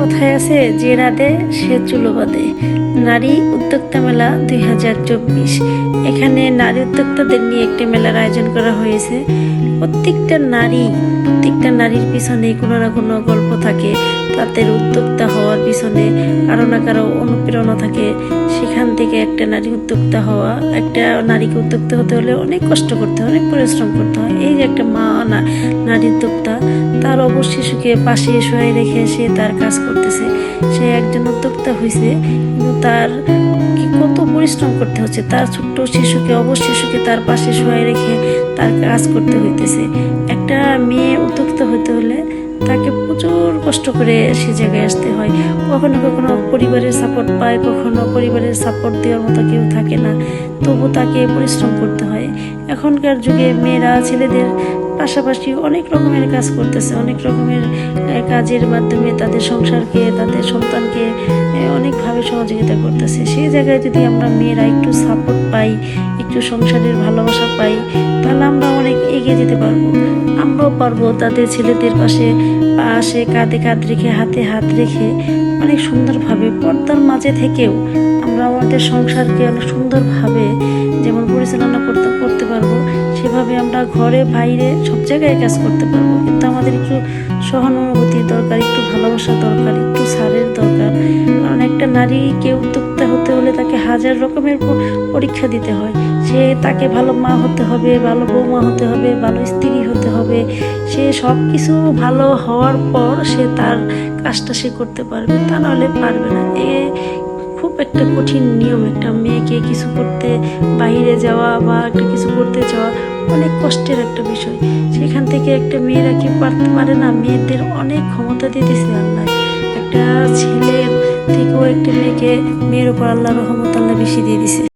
কথায় আছে, যে রাধে সে চুলো বাঁধে। নারী উদ্যোক্তা মেলা দুই হাজার চব্বিশ। এখানে নারী উদ্যোক্তাদের নিয়ে একটি মেলার আয়োজন করা হয়েছে। প্রত্যেকটা নারী, প্রত্যেকটা নারীর পিছনে কোনো না কোনো গল্প থাকে। তাদের উদ্যোক্তা হওয়ার পিছনে কারও না কারও অনুপ্রেরণা থাকে। সেখান থেকে একটা নারী উদ্যোক্তা হওয়া, একটা নারীকে উদ্যোক্তা হতে হলে অনেক কষ্ট করতে হয়, অনেক পরিশ্রম করতে হয়। এই যে একটা মা নারী উদ্যোক্তা, তার অবশ শিশুকে পাশে শোয়াই রেখে সে তার কাজ করতেছে। সে একজন উদ্যোক্তা হয়েছে কিন্তু তার কত পরিশ্রম করতে হচ্ছে? তার ছোট্ট শিশুকে অবশ শিশুকে তার পাশে শোয়াই রেখে তার কাজ করতে হইতেছে। একটা মেয়ে উদ্যোক্তা হতে হলে কষ্ট করে সে জায়গায় আসতে হয়। কখনো কখনো পরিবারের সাপোর্ট পায়, কখনো পরিবারের সাপোর্ট দেওয়ার মতো কেউ থাকে না। তবু তাকে পরিশ্রম করতে হয়। এখনকার যুগে মেয়েরা, ছেলেদের পাশাপাশি অনেক রকমের কাজ করতেছে, অনেক রকমের কাজের মাধ্যমে তাদের সংসারকে, তাদের সন্তানকে অনেকভাবে সহযোগিতা করতেছে। সেই জায়গায় যদি আমরা মেয়েরা একটু সাপোর্ট পাই, একটু সংসারের ভালোবাসা পাই, তাহলে আমরা অনেক এগিয়ে যেতে পারব। আমরাও পারব তাদের ছেলেদের পাশে পাশে কাঁধে কাঁধ রেখে, হাতে হাত রেখে অনেক সুন্দরভাবে পর্দার মাঝে থেকেও আমরা আমাদের সংসারকে অনেক সুন্দরভাবে যেমন পরিচালনা করতে করতে পারব, সেভাবে আমরা ঘরে, বাইরে সব জায়গায় কাজ করতে পারব। কিন্তু আমাদের একটু সহানুভূতির দরকার, একটু ভালোবাসা দরকার, একটু সারের দরকার। কারণ একটা নারীকে উদ্যোক্তা হতে হলে তাকে হাজার রকমের পরীক্ষা দিতে হয়। সে তাকে ভালো মা হতে হবে, ভালো বৌমা হতে হবে, ভালো স্ত্রী হতে হবে। সে সব কিছু ভালো হওয়ার পর সে তার কাজটা সে করতে পারবে, তা নাহলে পারবে না। এ খুব একটা কঠিন নিয়ম একটা মেয়েকে কিছু করতে, বাইরে যাওয়া বা একটা কিছু করতে যাওয়া অনেক কষ্টের একটা বিষয়। সেখান থেকে একটা মেয়েরা কি পারতে পারে না? মেয়েদের অনেক ক্ষমতা দিয়ে দিছে আল্লাহ। একটা ছেলের একটা মেয়েকে মেয়ের উপর আল্লাহ রহমত আল্লাহ বেশি দিয়ে দিছে।